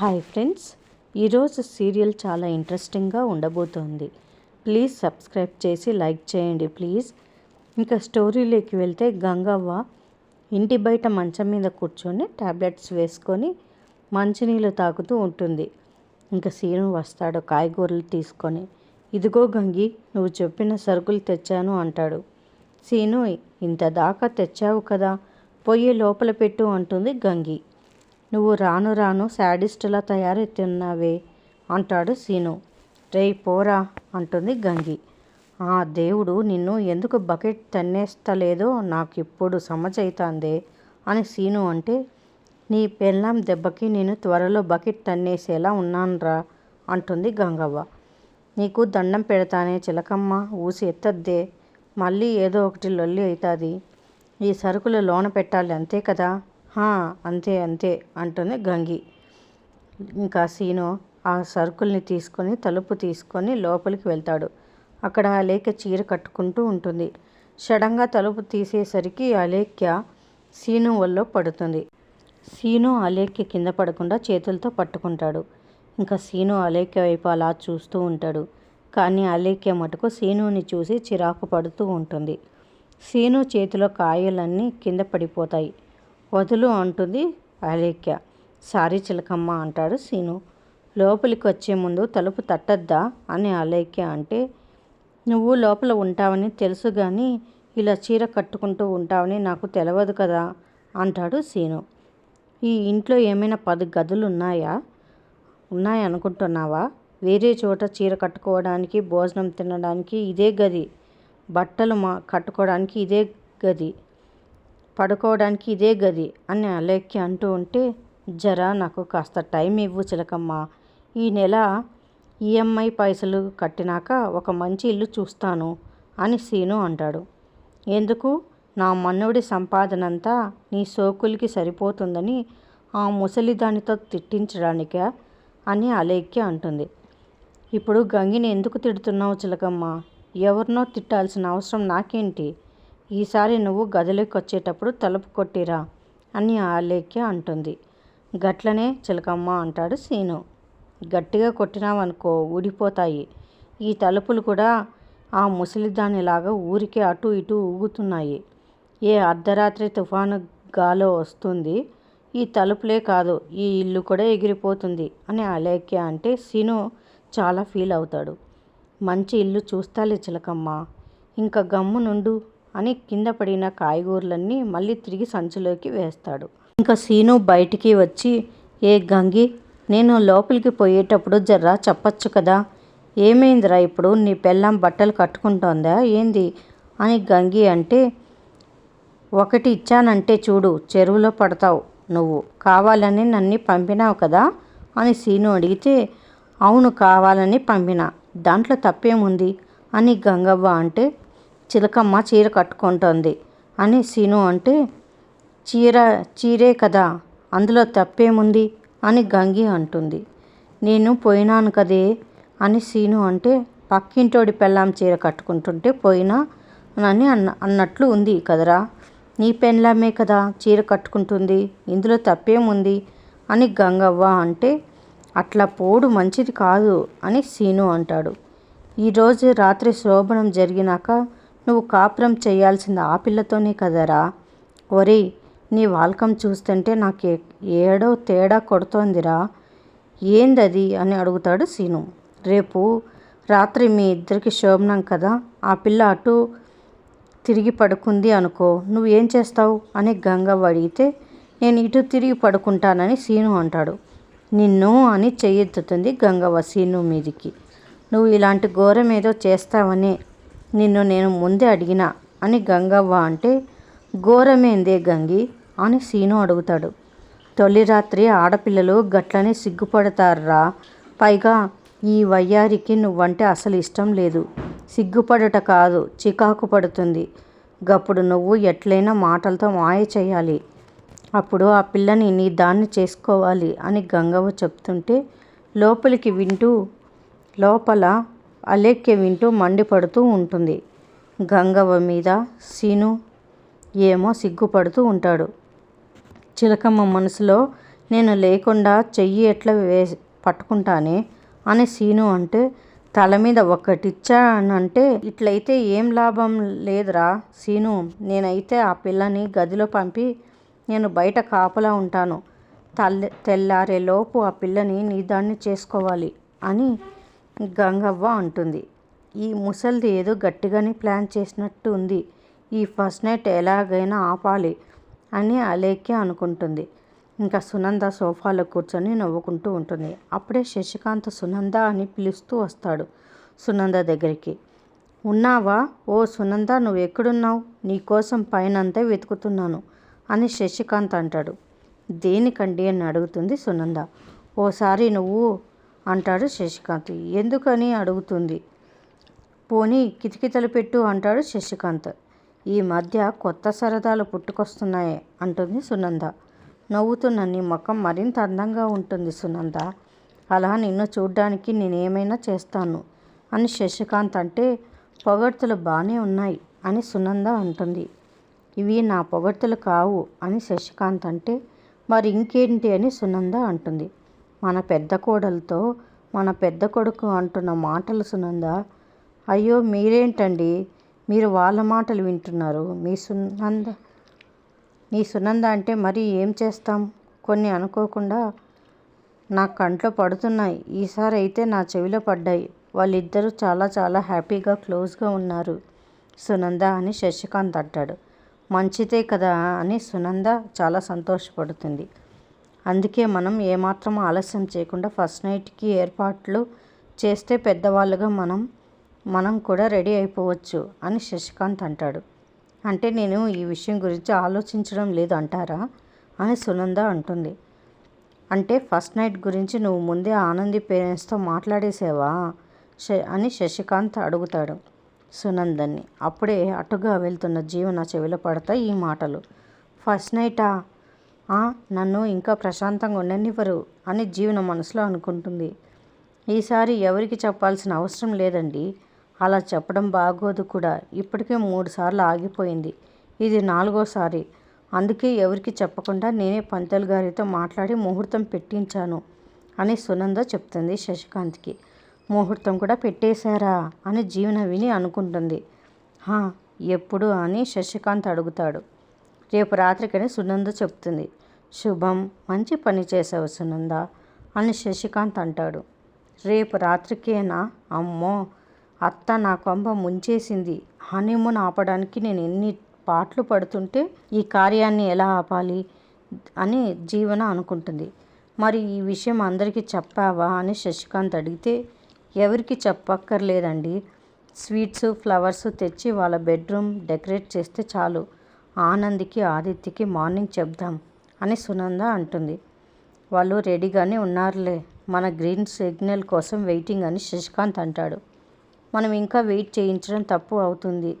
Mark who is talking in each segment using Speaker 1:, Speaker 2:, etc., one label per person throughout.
Speaker 1: Hi friends ఈరోజు serial చాలా ఇంట్రెస్టింగ్గా ఉండబోతోంది. ప్లీజ్ సబ్స్క్రైబ్ చేసి లైక్ చేయండి ప్లీజ్. ఇంకా స్టోరీలోకి వెళ్తే గంగవ్వ ఇంటి బయట మంచం మీద కూర్చొని టాబ్లెట్స్ వేసుకొని మంచినీళ్ళు తాగుతూ ఉంటుంది. ఇంకా సీను వస్తాడు కాయగూరలు తీసుకొని. ఇదిగో గంగి నువ్వు చెప్పిన సరుకులు తెచ్చాను అంటాడు. సీను ఇంత దాకా తెచ్చావు కదా పొయ్యి లోపల పెట్టు అంటుంది గంగి. నువ్వు రాను రాను శాడిస్టులా తయారెత్తున్నావే అంటాడు సీను. రేయ్ పోరా అంటుంది గంగి. ఆ దేవుడు నిన్ను ఎందుకు బకెట్ తన్నేస్తలేదో నాకు ఇప్పుడు సమజైతాందే అని సీను అంటే నీ పెళ్ళాం దెబ్బకి నేను త్వరలో బకెట్ తన్నేసేలా ఉన్నాన్రా అంటుంది గంగవ్వ. నీకు దండం పెడతానే చిలకమ్మ ఊసి ఎత్తద్దే మళ్ళీ ఏదో ఒకటి లొల్లి అవుతుంది ఈ సరుకులు లోన పెట్టాలి అంతే కదా? అంతే అంతే అంటుంది గంగి. ఇంకా సీను ఆ సరుకుల్ని తీసుకొని తలుపు తీసుకొని లోపలికి వెళ్తాడు. అక్కడ అలేఖ్య చీర కట్టుకుంటూ ఉంటుంది. సడన్గా తలుపు తీసేసరికి అలేఖ్య సీను వల్ల పడుతుంది. సీను అలేఖ్య కింద పడకుండా చేతులతో పట్టుకుంటాడు. ఇంకా సీను అలేఖ్య వైపు అలా చూస్తూ ఉంటాడు. కానీ అలేఖ్య మటుకు సీనుని చూసి చిరాకు పడుతూ ఉంటుంది. సీను చేతిలో కాయలన్నీ కింద పడిపోతాయి. వదులు అంటుంది అలేఖ్య. సారీ చిలకమ్మ అంటాడు సీను. లోపలికి వచ్చే ముందు తలుపు తట్టద్దా అని అలేఖ్య అంటే నువ్వు లోపల ఉంటావని తెలుసు కానీ ఇలా చీర కట్టుకుంటూ ఉంటావని నాకు తెలియదు కదా అంటాడు సీను. ఈ ఇంట్లో ఏమైనా పది గదులు ఉన్నాయా ఉన్నాయనుకుంటున్నావా వేరే చోట చీర కట్టుకోవడానికి భోజనం తినడానికి ఇదే గది. బట్టలు మా కట్టుకోవడానికి ఇదే గది. పడుకోవడానికి ఇదే గది అని అలేఖ్య అంటూ ఉంటే జరా నాకు కాస్త టైం ఇవ్వు చిలకమ్మ. ఈ నెల ఈఎంఐ పైసలు కట్టినాక ఒక మంచి ఇల్లు చూస్తాను అని సీను అంటాడు. ఎందుకు? నా మన్నుడి సంపాదనంతా నీ సోకులకి సరిపోతుందని ఆ ముసలి దానితో తిట్టించడానికా అని అలేఖ్య అంటుంది. ఇప్పుడు గంగిని ఎందుకు తిడుతున్నావు చిలకమ్మ? ఎవరినో తిట్టాల్సిన అవసరం నాకేంటి? ఈసారి నువ్వు గదిలోకి వచ్చేటప్పుడు తలుపు కొట్టిరా అని ఆలేఖ్య అంటుంది. గట్లనే చిలకమ్మ అంటాడు సీను. గట్టిగా కొట్టినావనుకో ఊడిపోతాయి. ఈ తలుపులు కూడా ఆ ముసలిదానిలాగా ఊరికే అటు ఇటు ఊగుతున్నాయి. ఏ అర్ధరాత్రి తుఫాను గాలో వస్తుంది. ఈ తలుపులే కాదు ఈ ఇల్లు కూడా ఎగిరిపోతుంది అని అలేఖ్య అంటే సీను చాలా ఫీల్ అవుతాడు. మంచి ఇల్లు చూస్తాలే చిలకమ్మ. ఇంకా గమ్ము నుండు అని కింద పడిన కాయగూరలన్నీ మళ్ళీ తిరిగి సంచిలోకి వేస్తాడు. ఇంకా సీను బయటికి వచ్చి ఏ గంగి నేను లోపలికి పోయేటప్పుడు జర్రా చెప్పచ్చు కదా? ఏమైందిరా ఇప్పుడు? నీ పెళ్ళాం బట్టలు కట్టుకుంటోందా? ఏంది? అని గంగి అంటే ఒకటి ఇచ్చానంటే చూడు చెరువులో పడతావు నువ్వు. కావాలని నన్ను పంపినావు కదా? అని సీను అడిగితే అవును కావాలని పంపిన. దాంట్లో తప్పేముంది? అని గంగవ్వ అంటే చిలకమ్మ చీర కట్టుకుంటోంది. అని సీను అంటే చీర చీరే కదా అందులో తప్పేముంది? అని గంగి అంటుంది. నేను పోయినాను కదే అని సీను అంటే పక్కింటోడి పెళ్ళాం చీర కట్టుకుంటుంటే పోయినా అని అన్న అన్నట్లు ఉంది కదరా. నీ పెళ్ళామే కదా చీర కట్టుకుంటుంది ఇందులో తప్పేముంది? అని గంగవ్వ అంటే అట్లా పోడు మంచిది కాదు అని సీను అంటాడు. ఈరోజు రాత్రి శోభనం జరిగినాక నువ్వు కాపురం చేయాల్సింది ఆ పిల్లతోనే కదరా. ఒరేయ్ నీ వాల్కం చూస్తుంటే నాకు ఏడో తేడా కొడుతోందిరా. ఏందది అని అడుగుతాడు సీను. రేపు రాత్రి మీ ఇద్దరికి శోభనం కదా. ఆ పిల్ల అటు తిరిగి పడుకుంది అనుకో. నువ్వు ఏం చేస్తావు? అని గంగవ్వ అడిగితే నేను ఇటు తిరిగి పడుకుంటానని సీను అంటాడు. నిన్ను అని చెయ్యెత్తుతుంది గంగవ్వ సీను మీదికి. నువ్వు ఇలాంటి ఘోరం ఏదో చేస్తావని నిన్ను నేను ముందే అడిగినా? అని గంగవ్వ అంటే ఘోరమేందే గంగి అని సీను అడుగుతాడు. తొలి రాత్రి ఆడపిల్లలు గట్లనే సిగ్గుపడతారా పైగా ఈ వయ్యారికి నువ్వంటే అసలు ఇష్టం లేదు. సిగ్గుపడట కాదు చికాకు పడుతుంది. గప్పుడు నువ్వు ఎట్లయినా మాటలతో మాయ చేయాలి. అప్పుడు ఆ పిల్లని నీ దాన్ని చేసుకోవాలి అని గంగవ్వ చెప్తుంటే లోపలికి వింటూ లోపల అలేఖ్య వింటూ మండిపడుతూ ఉంటుంది. గంగవ్వ మీద సీను ఏమో సిగ్గుపడుతూ ఉంటాడు. చిలకమ్మ మనసులో నేను లేకుండా చెయ్యి ఎట్లా వే పట్టుకుంటానే? అని సీను అంటే తల మీద ఒక్కటిచ్చానంటే ఇట్లయితే ఏం లాభం లేదురా సీను నేనైతే ఆ పిల్లని గదిలో పంపి నేను బయట కాపలా ఉంటాను. తల్లి తెల్లారేలోపు ఆ పిల్లని నీదాన్ని చేసుకోవాలి అని గంగవ్వ అంటుంది. ఈ ముసల్ది ఏదో గట్టిగానే ప్లాన్ చేసినట్టు ఉంది ఈ ఫస్ట్ నైట్ ఎలాగైనా ఆపాలి అని అలేఖ్య అనుకుంటుంది. ఇంకా సునంద సోఫాలో కూర్చొని నవ్వుకుంటూ ఉంటుంది. అప్పుడే శశికాంత్ సునంద అని పిలుస్తూ వస్తాడు సునంద దగ్గరికి. ఉన్నావా? ఓ సునంద నువ్వు ఎక్కడున్నావు నీకోసం పైనంతా వెతుకుతున్నాను అని శశికాంత్ అంటాడు. దేనికండి? అని అడుగుతుంది సునంద. ఓసారి నువ్వు అంటాడు శశికాంత్. ఎందుకని అడుగుతుంది? పోనీ కితకితలు పెట్టు అంటాడు శశికాంత్. ఈ మధ్య కొత్త సరదాలు పుట్టుకొస్తున్నాయి అంటుంది సునంద. నవ్వుతున్న నీ ముఖం మరింత అందంగా ఉంటుంది సునంద. అలా నిన్ను చూడ్డానికి నేనేమైనా చేస్తాను అని శశికాంత్ అంటే పొగడ్తలు బాగానే ఉన్నాయి అని సునంద అంటుంది. ఇవి నా పొగడ్తలు కావు అని శశికాంత్ అంటే మరి ఇంకేంటి అని సునంద అంటుంది. మన పెద్ద కోడలతో మన పెద్ద కొడుకు అంటున్న మాటలు సునంద అయ్యో మీరేంటండి? మీరు వాళ్ళ మాటలు వింటున్నారు. మీ సునంద నీ సునంద అంటే మరి ఏం చేస్తాం? కొన్ని అనుకోకుండా నా కంట్లో పడుతున్నాయి. ఈసారి అయితే నా చెవిలో పడ్డాయి. వాళ్ళిద్దరూ చాలా చాలా హ్యాపీగా క్లోజ్గా ఉన్నారు. సునంద అని శశికాంత్ అంటాడు. మంచిదే కదా అని సునంద చాలా సంతోషపడుతుంది. అందుకే మనం ఏమాత్రం ఆలస్యం చేయకుండా ఫస్ట్ నైట్కి ఏర్పాట్లు చేస్తే పెద్దవాళ్ళుగా మనం మనం కూడా రెడీ అయిపోవచ్చు అని శశికాంత్ అంటాడు. అంటే నేను ఈ విషయం గురించి ఆలోచించడం లేదు అంటారా అని సునంద అంటుంది. అంటే ఫస్ట్ నైట్ గురించి నువ్వు ముందే ఆనంది పేరెంట్స్తో మాట్లాడేసావా? అని శశికాంత్ అడుగుతాడు సునందని. అప్పుడే అటుగా వెళ్తున్న జీవన చెవిలో పడతాయి ఈ మాటలు. ఫస్ట్ నైటా? నన్ను ఇంకా ప్రశాంతంగా ఉండనివ్వరు అని జీవన మనసులో అనుకుంటుంది. ఈసారి ఎవరికి చెప్పాల్సిన అవసరం లేదండి. అలా చెప్పడం బాగోదు కూడా. ఇప్పటికే మూడు సార్లు ఆగిపోయింది. ఇది నాలుగోసారి అందుకే ఎవరికి చెప్పకుండా నేనే పంతల్ గారితో మాట్లాడి ముహూర్తం పెట్టించాను అని సునంద చెప్తుంది శశికాంత్కి. ముహూర్తం కూడా పెట్టేశారా అని జీవన విని అనుకుంటుంది. ఎప్పుడు అని శశికాంత్ అడుగుతాడు. రేపు రాత్రికని సునంద చెప్తుంది శుభం మంచి పని చేసావు సునంద అని శశికాంత్ అంటాడు. రేపు రాత్రికేనా? అమ్మో! అత్త నా కొంప ముంచేసింది. హనీమూన్ ఆపడానికి నేను ఎన్ని పాటలు పడుతుంటే ఈ కార్యాన్ని ఎలా ఆపాలి అని జీవన అనుకుంటుంది. మరి ఈ విషయం అందరికీ చెప్పావా? అని శశికాంత్ అడిగితే ఎవరికి చెప్పక్కర్లేదండి. స్వీట్స్ ఫ్లవర్స్ తెచ్చి వాళ్ళ బెడ్రూమ్ డెకరేట్ చేస్తే చాలు. ఆనంద్కి ఆదిత్యకి మార్నింగ్ చెప్దాం అని సునంద అంటుంది. వాళ్ళు రెడీగానే ఉన్నారులే. మన గ్రీన్ సిగ్నల్ కోసం వెయిటింగ్ అని శశికాంత్ అంటాడు. మనం ఇంకా వెయిట్ చేయించడం తప్పు అవుతుంది.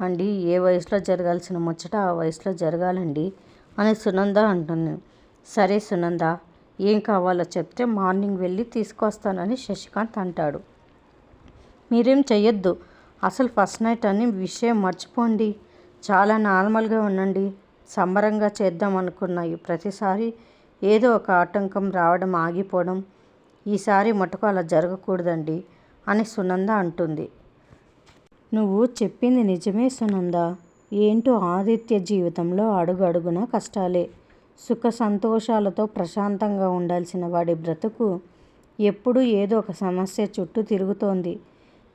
Speaker 1: అండి ఏ వయసులో జరగాల్సిన ముచ్చట ఆ వయసులో జరగాలండి అని సునంద అంటుంది. సరే సునంద ఏం కావాలో చెప్తే మార్నింగ్ వెళ్ళి తీసుకొస్తానని శశికాంత్ అంటాడు. మీరేం చెయ్యొద్దు. అసలు ఫస్ట్ నైట్ అని విషయం మర్చిపోండి. చాలా నార్మల్గా ఉండండి. సంబరంగా చేద్దాం అనుకున్నాయి ప్రతిసారి ఏదో ఒక ఆటంకం రావడం ఆగిపోవడం ఈసారి మటుకు అలా జరగకూడదండి అని సునంద అంటుంది. నువ్వు చెప్పింది నిజమే సునంద. ఏంటో ఆదిత్య జీవితంలో అడుగు అడుగున కష్టాలే. సుఖ సంతోషాలతో ప్రశాంతంగా ఉండాల్సిన వాడి బ్రతుకు ఎప్పుడూ ఏదో ఒక సమస్య చుట్టూ తిరుగుతోంది.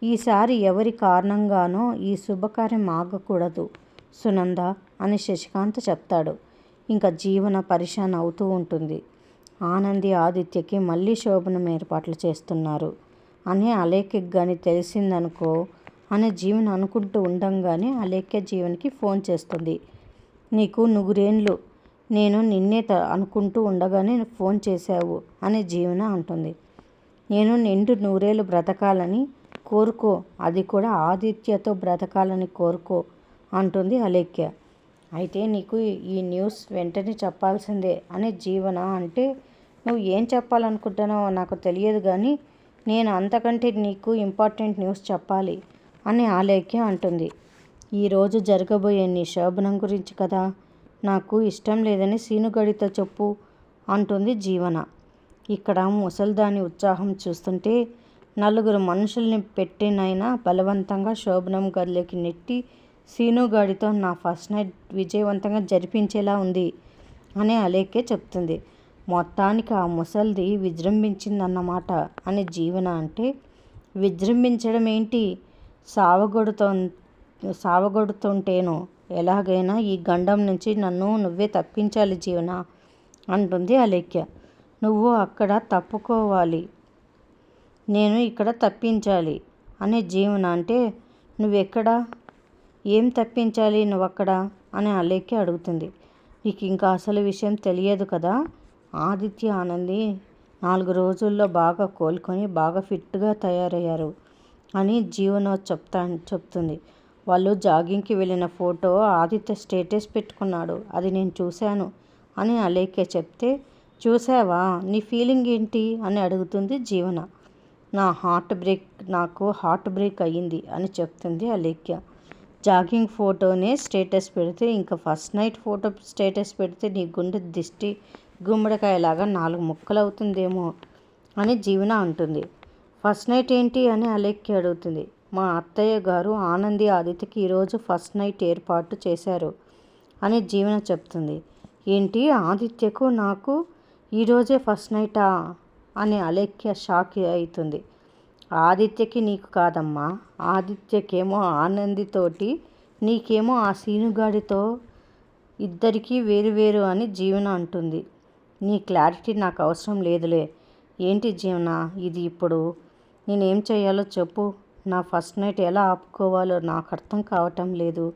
Speaker 1: ఈసారి ఎవరి కారణంగానో ఈ శుభకార్యం ఆగకూడదు. సునంద అని శశికాంత్ చెప్తాడు. ఇంకా జీవన పరిశాన్ అవుతూ ఉంటుంది. ఆనంది ఆదిత్యకి మళ్ళీ శోభనం ఏర్పాట్లు చేస్తున్నారు. అని అలేఖ్యకి కానీ తెలిసిందనుకో అని జీవన్ అనుకుంటూ ఉండంగానే అలేఖ్య జీవన్కి ఫోన్ చేస్తుంది. నీకు నుగురేండ్లు నేను నిన్నే త అనుకుంటూ ఉండగానే ఫోన్ చేశావు అని జీవన అంటుంది. నేను నిండు నూరేళ్ళు బ్రతకాలని కోరుకో అది కూడా ఆదిత్యతో బ్రతకాలని కోరుకో అంటుంది అలేఖ్య. అయితే నీకు ఈ న్యూస్ వెంటనే చెప్పాల్సిందే అని జీవన అంటే నువ్వు ఏం చెప్పాలనుకుంటున్నావో నాకు తెలియదు కానీ నేను అంతకంటే నీకు ఇంపార్టెంట్ న్యూస్ చెప్పాలి అని ఆలేఖ్య అంటుంది. ఈరోజు జరగబోయే నీ శోభనం గురించి కదా? నాకు ఇష్టం లేదని సీనుగడితో చెప్పు అంటుంది జీవన. ఇక్కడ ముసల్దాని ఉత్సాహం చూస్తుంటే నలుగురు మనుషుల్ని పెట్టినైనా బలవంతంగా శోభనం గదిలోకి నెట్టి సీనుగాడితో నా ఫస్ట్ నైట్ విజయవంతంగా జరిపించేలా ఉంది అని అలేకే చెప్తుంది. మొత్తానికి ఆ ముసల్ది విజృంభించిందన్నమాట అని జీవన అంటే విజృంభించడం ఏంటి సావగొడుతో సావగొడుతుంటేను? ఎలాగైనా ఈ గండం నుంచి నన్ను నువ్వే తప్పించాలి జీవన అంటుంది అలేఖ్య. నువ్వు అక్కడ తప్పుకోవాలి. నేను ఇక్కడ తప్పించాలి అనే జీవన అంటే నువ్వెక్కడ? ఏం తప్పించాలి నువ్వక్కడ? అని అలేఖ్య అడుగుతుంది. నీకు ఇంకా అసలు విషయం తెలియదు కదా? ఆదిత్య ఆనంది నాలుగు రోజుల్లో బాగా కోలుకొని బాగా ఫిట్గా తయారయ్యారు అని జీవన చెప్తా చెప్తుంది. వాళ్ళు జాగింగ్కి వెళ్ళిన ఫోటో ఆదిత్య స్టేటస్ పెట్టుకున్నాడు. అది నేను చూశాను అని అలేఖ్య చెప్తే చూసావా నీ ఫీలింగ్ ఏంటి? అని అడుగుతుంది జీవన. నా హార్ట్ బ్రేక్ నాకు హార్ట్ బ్రేక్ అయ్యింది అని చెప్తుంది అలేఖ్య జాగింగ్ ఫోటోనే స్టేటస్ పెడితే ఇంకా ఫస్ట్ నైట్ ఫోటో స్టేటస్ పెడితే నీ గుండె దిష్టి గుమ్మడికాయలాగా నాలుగు ముక్కలు అవుతుందేమో అని జీవన అంటుంది. ఫస్ట్ నైట్ ఏంటి అని అలెక్కి అడుగుతుంది. మా అత్తయ్య గారు ఆనంది ఆదిత్యకి ఈరోజు ఫస్ట్ నైట్ ఏర్పాటు చేశారు అని జీవన చెప్తుంది. ఏంటి? ఆదిత్యకు నాకు ఈరోజే ఫస్ట్ నైటా? అని అలెక్య షాక్ అవుతుంది. ఆదిత్యకి నీకు కాదమ్మా. ఆదిత్యకేమో ఆనందితోటి నీకేమో ఆ సీనుగాడితో ఇద్దరికీ వేరు వేరు అని జీవన అంటుంది. నీ క్లారిటీ నాకు అవసరం లేదులే. ఏంటి జీవన ఇది ఇప్పుడు? నేనేం చేయాలో చెప్పు. నా ఫస్ట్ నైట్ ఎలా ఆపుకోవాలో నాకు అర్థం కావటం లేదు.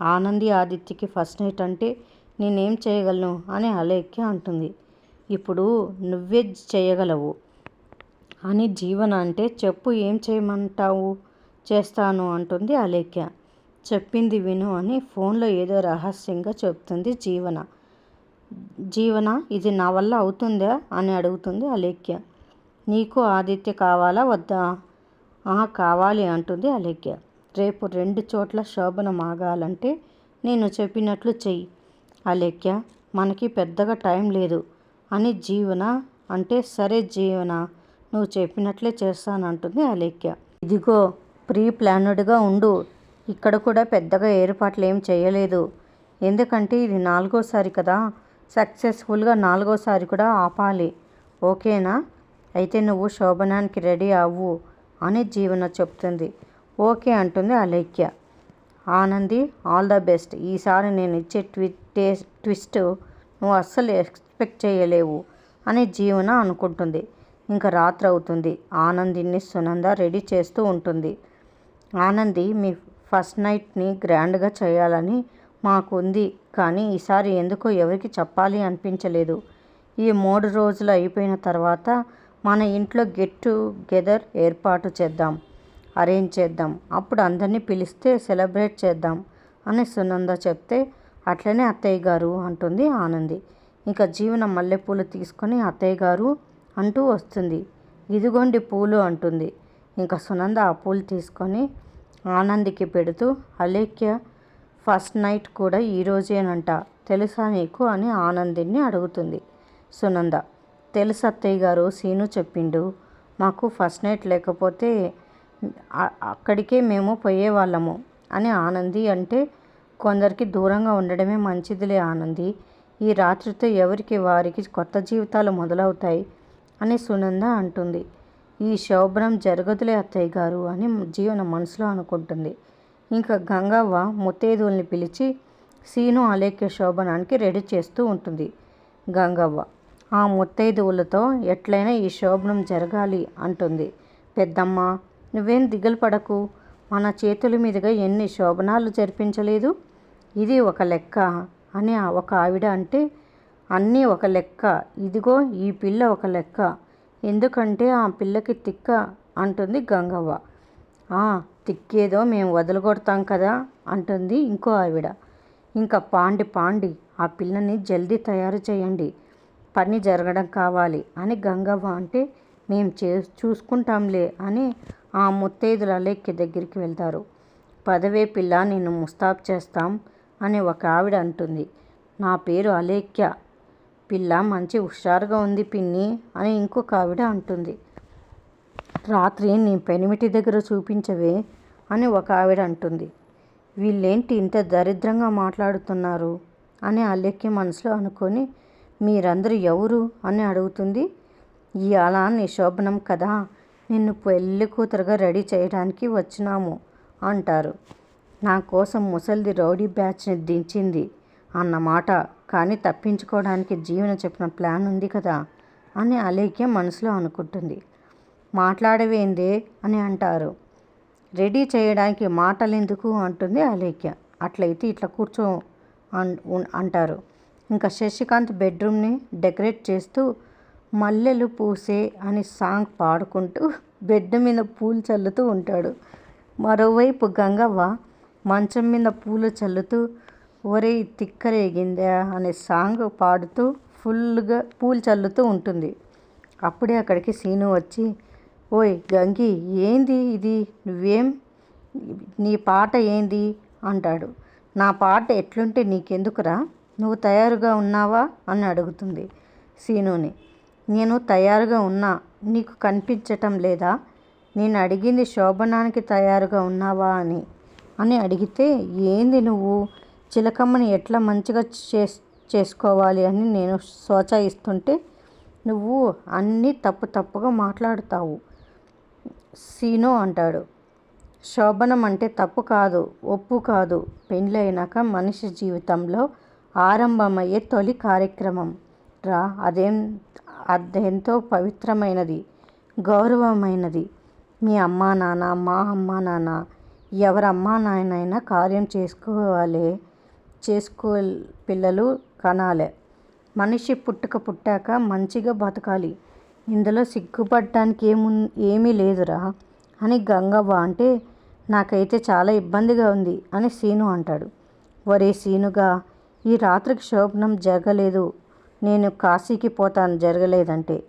Speaker 1: ఆనంది ఆదిత్యకి ఫస్ట్ నైట్ అంటే నేనేం చేయగలను అని అలేఖ్య అంటుంది. ఇప్పుడు నువ్వే చేయగలవు. అని జీవన అంటే చెప్పు ఏం చేయమంటావు? చేస్తాను అంటుంది అలేఖ్య. చెప్పింది విను అని ఫోన్లో ఏదో రహస్యంగా చెప్తుంది జీవన. జీవన ఇది నా వల్ల అవుతుందా? అని అడుగుతుంది అలేఖ్య. నీకు ఆదిత్య కావాలా వద్దా? కావాలి అంటుంది అలేఖ్య. రేపు రెండు చోట్ల శోభనం ఆగాలంటే నేను చెప్పినట్లు చెయ్యి అలేఖ్య. మనకి పెద్దగా టైం లేదు అని జీవన అంటే సరే జీవన నువ్వు చెప్పినట్లే చేస్తానంటుంది అలేఖ్య. ఇదిగో ప్రీ ప్లానెడ్గా ఉండు. ఇక్కడ కూడా పెద్దగా ఏర్పాట్లు ఏం చేయలేదు. ఎందుకంటే ఇది నాలుగోసారి కదా. సక్సెస్ఫుల్గా నాలుగోసారి కూడా ఆపాలి. ఓకేనా? అయితే నువ్వు శోభనానికి రెడీ అవ్వు అని జీవన చెప్తుంది. ఓకే అంటుంది Alekhya. Anandi all the best. ఈసారి నేను ఇచ్చే ట్వి ట్విస్ట్ నువ్వు అస్సలు ఎక్స్పెక్ట్ చేయలేవు అని జీవన అనుకుంటుంది. ఇంకా రాత్రి అవుతుంది ఆనందిని సునంద రెడీ చేస్తూ ఉంటుంది. ఆనంది మీ ఫస్ట్ నైట్ని గ్రాండ్గా చేయాలని మాకుంది కానీ ఈసారి ఎందుకో ఎవరికి చెప్పాలి అనిపించలేదు. ఈ మూడు రోజులు అయిపోయిన తర్వాత మన ఇంట్లో గెట్ టుగెదర్ ఏర్పాటు చేద్దాం అరేంజ్ చేద్దాం అప్పుడు అందరినీ పిలిస్తే సెలబ్రేట్ చేద్దాం అని సునంద చెప్తే అట్లనే అత్తయ్య గారు అంటుంది ఆనంది. ఇంకా జీవన మల్లెపూలు తీసుకొని అత్తయ్య గారు అంటూ వస్తుంది. ఇదిగోండి పూలు అంటుంది. ఇంకా సునంద ఆ పూలు తీసుకొని ఆనందికి పెడుతూ అలేఖ్య ఫస్ట్ నైట్ కూడా ఈరోజేనంట తెలుసా నీకు? అని ఆనందిని అడుగుతుంది సునంద. తెలుసు అత్తయ్య గారు సీను చెప్పిండు మాకు ఫస్ట్ నైట్ లేకపోతే అక్కడికే మేము పోయేవాళ్ళము అని ఆనంది అంటే కొందరికి దూరంగా ఉండడమే మంచిదిలే ఆనంది. ఈ రాత్రితో ఎవరికి వారికి కొత్త జీవితాలు మొదలవుతాయి? అని సునంద అంటుంది. ఈ శోభనం జరగదులే అత్తయ్య గారు అని జీవన మనసులో అనుకుంటుంది. ఇంకా గంగవ్వ ముత్తైదువుల్ని పిలిచి సీను అలేఖ్య శోభనానికి రెడీ చేస్తూ ఉంటుంది. గంగవ్వ ఆ ముత్తైదువులతో ఎట్లయినా ఈ శోభనం జరగాలి అంటుంది. పెద్దమ్మ నువ్వేం దిగులు పడకు. మన చేతుల మీదుగా ఎన్ని శోభనాలు జరిపించలేదు. ఇది ఒక లెక్క అని ఒక ఆవిడ అంటే అన్నీ ఒక లెక్క. ఇదిగో ఈ పిల్ల ఒక లెక్క. ఎందుకంటే ఆ పిల్లకి తిక్క అంటుంది గంగవ్వ. తిక్కేదో మేము వదలగొడతాం కదా అంటుంది ఇంకో ఆవిడ. ఇంకా పాండి పాండి ఆ పిల్లని జల్దీ తయారు చేయండి. పని జరగడం కావాలి అని గంగవ్వ అంటే మేము చే చూసుకుంటాంలే అని ఆ ముత్తైదుల అలేఖ్య దగ్గరికి వెళ్తారు. పదవే పిల్ల నిన్ను ముస్తాబ్ చేస్తాం అని ఒక ఆవిడ అంటుంది. నా పేరు అలేఖ్య పిల్ల మంచి హుషారుగా ఉంది పిన్ని అని ఇంకొక ఆవిడ అంటుంది. రాత్రి నీ పెనిమిటి దగ్గర చూపించవే అని ఒక ఆవిడ అంటుంది. వీళ్ళేంటి ఇంత దరిద్రంగా మాట్లాడుతున్నారు అని అల్లెక్కి మనసులో అనుకొని మీరందరూ ఎవరు? అని అడుగుతుంది. ఇవాళ నీ శోభనం కదా. నిన్ను పెళ్ళి కూతురుగా రెడీ చేయడానికి వచ్చినాము అంటారు. నా కోసం ముసలిది రౌడీ బ్యాచ్ని దించింది అన్నమాట. కానీ తప్పించుకోవడానికి జీవన చెప్పిన ప్లాన్ ఉంది కదా అని అలేఖ్య మనసులో అనుకుంటుంది. మాట్లాడవేందే అని అంటారు. రెడీ చేయడానికి మాటలు ఎందుకు అంటుంది అలేఖ్య. అట్లయితే ఇట్లా కూర్చో అంటారు. ఇంకా శశికాంత్ బెడ్రూమ్ని డెకరేట్ చేస్తూ మల్లెలు పూసే అని సాంగ్ పాడుకుంటూ బెడ్ మీద పూలు చల్లుతూ ఉంటాడు. మరోవైపు గంగవ్వ మంచం మీద పూలు చల్లుతూ ఒరే తిక్కరేగిందా అనే సాంగ్ పాడుతూ ఫుల్గా పూలు చల్లుతూ ఉంటుంది. అప్పుడే అక్కడికి సీను వచ్చి ఓయ్ గంగి ఏంది ఇది? నువ్వేం? నీ పాట ఏంది? అంటాడు. నా పాట ఎట్లుంటే నీకెందుకురా? నువ్వు తయారుగా ఉన్నావా? అని అడుగుతుంది సీనుని. నేను తయారుగా ఉన్నా నీకు కనిపించటం లేదా? నేను అడిగింది శోభనానికి తయారుగా ఉన్నావా అని? అని అడిగితే ఏంది నువ్వు? చిలకమ్మని ఎట్లా మంచిగా చేస్ చేసుకోవాలి అని నేను సోచాయిస్తుంటే నువ్వు అన్నీ తప్పు తప్పుగా మాట్లాడుతావు. సీను అంటాడు. శోభనం అంటే తప్పు కాదు ఒప్పు కాదు. పెళ్ళైనాక మనిషి జీవితంలో ఆరంభమయ్యే తొలి కార్యక్రమం. రా అదేం అదెంతో పవిత్రమైనది గౌరవమైనది. మీ అమ్మా నాన్న మా అమ్మా నాన్న ఎవరి అమ్మా నాయనైనా కార్యం చేసుకోవాలి. చేసుకో పిల్లలు కనాలే. మనిషి పుట్టుక పుట్టాక మంచిగా బతకాలి. ఇందులో సిగ్గుపడటానికి ఏము ఏమీ లేదురా. అని గంగవ్వ అంటే నాకైతే చాలా ఇబ్బందిగా ఉంది అని సీను అంటాడు. ఒరే సీనుగా ఈ రాత్రికి శోభనం జరగలేదు. నేను కాశీకి పోతాను జరగలేదంటే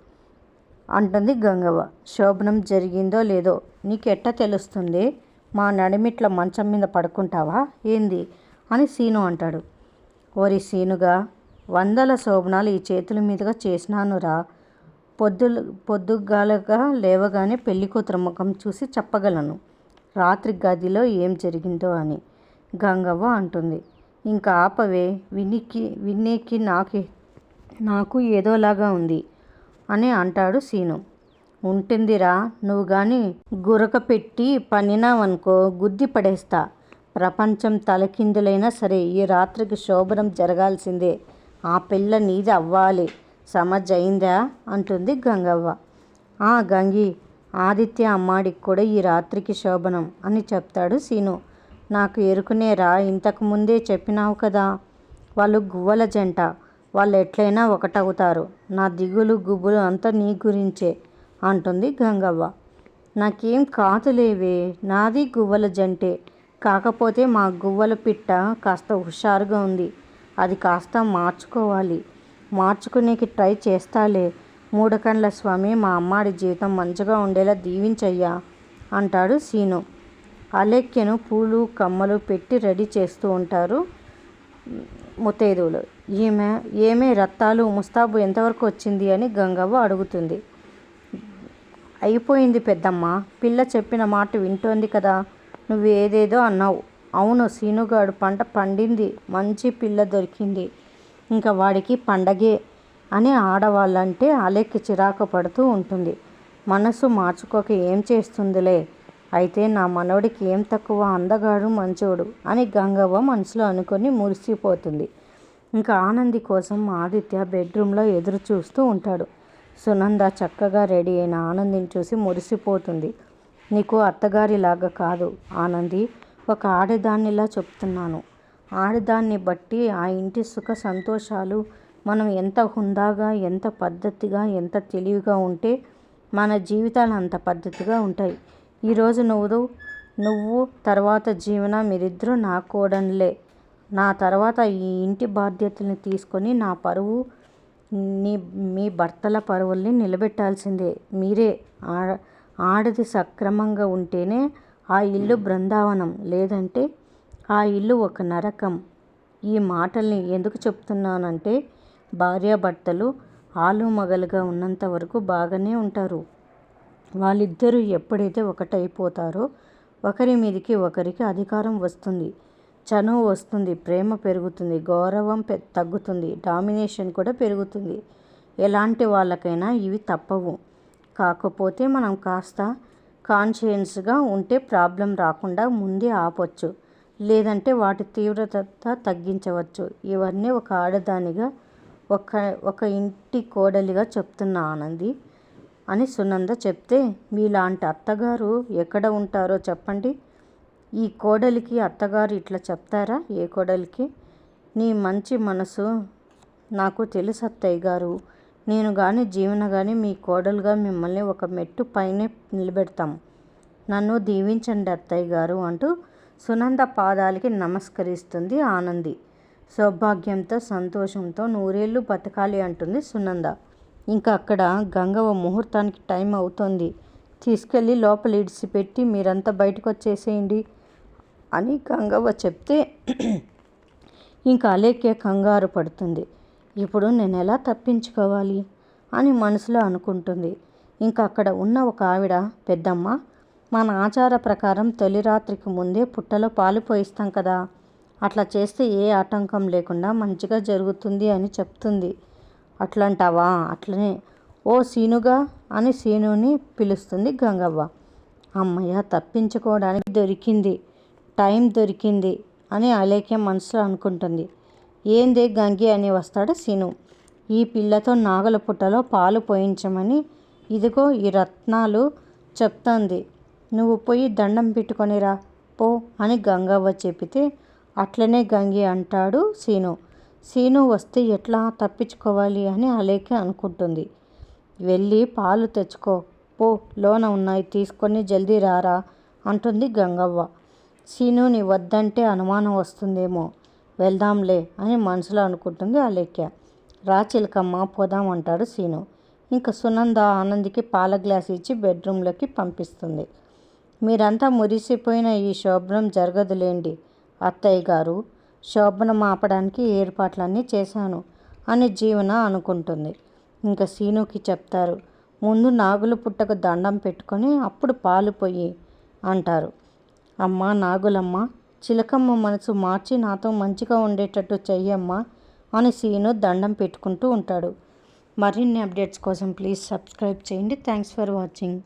Speaker 1: అంటుంది గంగవ్వ. శోభనం జరిగిందో లేదో నీకెట్ట తెలుస్తుంది? మా నడిమిట్ల మంచం మీద పడుకుంటావా? ఏంది? అని సీను అంటాడు. ఓరి సీనుగా వందల శోభనాలు ఈ చేతుల మీదుగా చేసినానురా. పొద్దులు పొద్దుగాలగా లేవగానే పెళ్ళి కూతురు ముఖం చూసి చెప్పగలను. రాత్రి గదిలో ఏం జరిగిందో అని గంగవ్వ అంటుంది. ఇంకా ఆపవే వినికి వినేకి నాకు నాకు ఏదోలాగా ఉంది అని అంటాడు సీను. ఉంటుందిరా నువ్వు కానీ గురక పెట్టి పనినావనుకో గుద్ది పడేస్తా. ప్రపంచం తలకిందులైనా సరే ఈ రాత్రికి శోభనం జరగాల్సిందే. ఆ పిల్ల నీది అవ్వాలి. సమజ్ అయిందా అంటుంది గంగవ్వ. ఆ గంగి ఆదిత్య అమ్మాడికి కూడా ఈ రాత్రికి శోభనం అని చెప్తాడు సీను. నాకు ఎరుకునేరా ఇంతకు ముందే చెప్పినావు కదా. వాళ్ళు గువ్వల జంట. వాళ్ళు ఎట్లయినా ఒకటవుతారు. నా దిగులు గుబులు అంతా నీ గురించే అంటుంది గంగవ్వ. నాకేం కాదులేవే. నాది గువ్వల జంటే. కాకపోతే మా గువ్వల పిట్ట కాస్త హుషారుగా ఉంది. అది కాస్త మార్చుకోవాలి. మార్చుకునేకి ట్రై చేస్తాలే. మూడకండ్ల స్వామి మా అమ్మాడి జీవితం మంచిగా ఉండేలా దీవించయ్యా అంటాడు సీను. అలెక్యను పూలు కమ్మలు పెట్టి రెడీ చేస్తూ ఉంటారు ముత్తైదువులు. ఈమె ఏమే రత్తాలు ముస్తాబు ఎంతవరకు వచ్చింది అని గంగవ్వ అడుగుతుంది. అయిపోయింది పెద్దమ్మ. పిల్ల చెప్పిన మాట వింటోంది కదా. నువ్వు ఏదేదో అన్నావు. అవును సీనుగాడు పంట పండింది మంచి పిల్ల దొరికింది. ఇంకా వాడికి పండగే అని ఆడవాళ్ళంటే అలెక్కి చిరాకు పడుతూ ఉంటుంది. మనసు మార్చుకోక ఏం చేస్తుందిలే? అయితే నా మనవడికి ఏం తక్కువ? అందగాడు మంచోడు అని గంగవ్వ మనసులో అనుకొని మురిసిపోతుంది. ఇంకా ఆనంది కోసం ఆదిత్య బెడ్రూమ్లో ఎదురు చూస్తూ ఉంటాడు. సునంద చక్కగా రెడీ అయిన ఆనందిని చూసి మురిసిపోతుంది. నీకు అత్తగారిలాగా కాదు ఆనంది. ఒక ఆడదాన్నిలా చెప్తున్నాను. ఆడదాన్ని బట్టి ఆ ఇంటి సుఖ సంతోషాలు మనం ఎంత హుందాగా ఎంత పద్ధతిగా ఎంత తెలివిగా ఉంటే మన జీవితాలు అంత పద్ధతిగా ఉంటాయి. ఈరోజు నువ్వు నువ్వు తర్వాత జీవన మీరిద్దరూ నా కోడన్లే నా తర్వాత ఈ ఇంటి బాధ్యతల్ని తీసుకొని నా పరువు నీ మీ భర్తల పరువుల్ని నిలబెట్టాల్సిందే. మీరే. ఆడ ఆడది సక్రమంగా ఉంటేనే ఆ ఇల్లు బృందావనం. లేదంటే ఆ ఇల్లు ఒక నరకం. ఈ మాటల్ని ఎందుకు చెప్తున్నానంటే భార్యాభర్తలు ఆలు మగలుగా ఉన్నంత వరకు బాగానే ఉంటారు. వాళ్ళిద్దరూ ఎప్పుడైతే ఒకటైపోతారో ఒకరి మీదకి ఒకరికి అధికారం వస్తుంది. చనువు వస్తుంది ప్రేమ పెరుగుతుంది గౌరవం పె తగ్గుతుంది డామినేషన్ కూడా పెరుగుతుంది. ఎలాంటి వాళ్ళకైనా ఇవి తప్పవు. కాకపోతే మనం కాస్త కాన్షియన్స్గా ఉంటే ప్రాబ్లం రాకుండా ముందే ఆపొచ్చు. లేదంటే వాటి తీవ్రత తగ్గించవచ్చు. ఇవన్నీ ఒక ఆడదానిగా ఒక ఒక ఇంటి కోడలిగా చెప్తున్న ఆనంది అని సునంద చెప్తే మీలాంటి అత్తగారు ఎక్కడ ఉంటారో చెప్పండి. ఈ కోడలికి అత్తగారు ఇట్లా చెప్తారా? ఏ కోడలికి? నీ మంచి మనసు నాకు తెలుసు అత్తయ్య గారు. నేను కానీ జీవన కానీ మీ కోడలుగా మిమ్మల్ని ఒక మెట్టు పైనే నిలబెడతాం. నన్ను దీవించండి అత్తయ్య గారు అంటూ సునంద పాదాలకి నమస్కరిస్తుంది ఆనంది. సౌభాగ్యంతో సంతోషంతో నూరేళ్ళు బతకాలి అంటుంది సునంద. ఇంకా అక్కడ గంగవ్వ ముహూర్తానికి టైం అవుతుంది. తీసుకెళ్ళి లోపల ఇడిచిపెట్టి మీరంతా బయటకు వచ్చేసేయండి అని గంగవ్వ చెప్తే ఇంకా అలేకే కంగారు పడుతుంది. ఇప్పుడు నేను ఎలా తప్పించుకోవాలి? అని మనసులో అనుకుంటుంది. ఇంకా అక్కడ ఉన్న ఒక ఆవిడ పెద్దమ్మ మన ఆచార ప్రకారం తొలి రాత్రికి ముందే పుట్టలో పాలు పోయిస్తాం కదా. అట్లా చేస్తే ఏ ఆటంకం లేకుండా మంచిగా జరుగుతుంది అని చెప్తుంది. అట్లంటావా? అట్లనే. ఓ సీనుగా? అని సీనుని పిలుస్తుంది గంగవ్వ. అమ్మయ్య తప్పించుకోవడానికి దొరికింది. టైం దొరికింది అని అలేఖ్య మనసులో అనుకుంటుంది. ఏందే గంగి అని వస్తాడు సీను. ఈ పిల్లతో నాగల పుట్టలో పాలు పోయించమని ఇదిగో ఈ రత్నాలు చెప్తోంది. నువ్వు పోయి దండం పెట్టుకొనిరా పో అని గంగవ్వ చెప్పితే అట్లనే గంగి అంటాడు సీను. సీను వస్తే ఎట్లా తప్పించుకోవాలి అని అలేఖ్య అనుకుంటుంది. వెళ్ళి పాలు తెచ్చుకో పో లోన ఉన్నాయి తీసుకొని జల్దీ రారా అంటుంది గంగవ్వ. సీనుని వద్దంటే అనుమానం వస్తుందేమో. వెళ్దాంలే అని మనసులో అనుకుంటుంది అలేఖ్య రాచిలకమ్మ పోదాం అంటాడు సీను. ఇంకా సునంద ఆనందికి పాల గ్లాస్ ఇచ్చి బెడ్రూమ్లోకి పంపిస్తుంది. మీరంతా మురిసిపోయిన ఈ శోభనం జరగదులేండి అత్తయ్య గారు. శోభనం ఆపడానికి ఏర్పాట్లన్నీ చేశాను అని జీవన అనుకుంటుంది. ఇంకా సీనుకి చెప్తారు ముందు నాగులు పుట్టకు దండం పెట్టుకొని అప్పుడు పాలు పొయ్యి అంటారు. అమ్మ నాగులమ్మ చిలకమ్మ మనసు మార్చి నాతో మంచిగా ఉండేటట్టు చెయ్యమ్మా అని సీను దండం పెట్టుకుంటూ ఉంటాడు. మరిన్ని అప్డేట్స్ కోసం ప్లీజ్ సబ్స్క్రైబ్ చేయండి. Thanks for watching.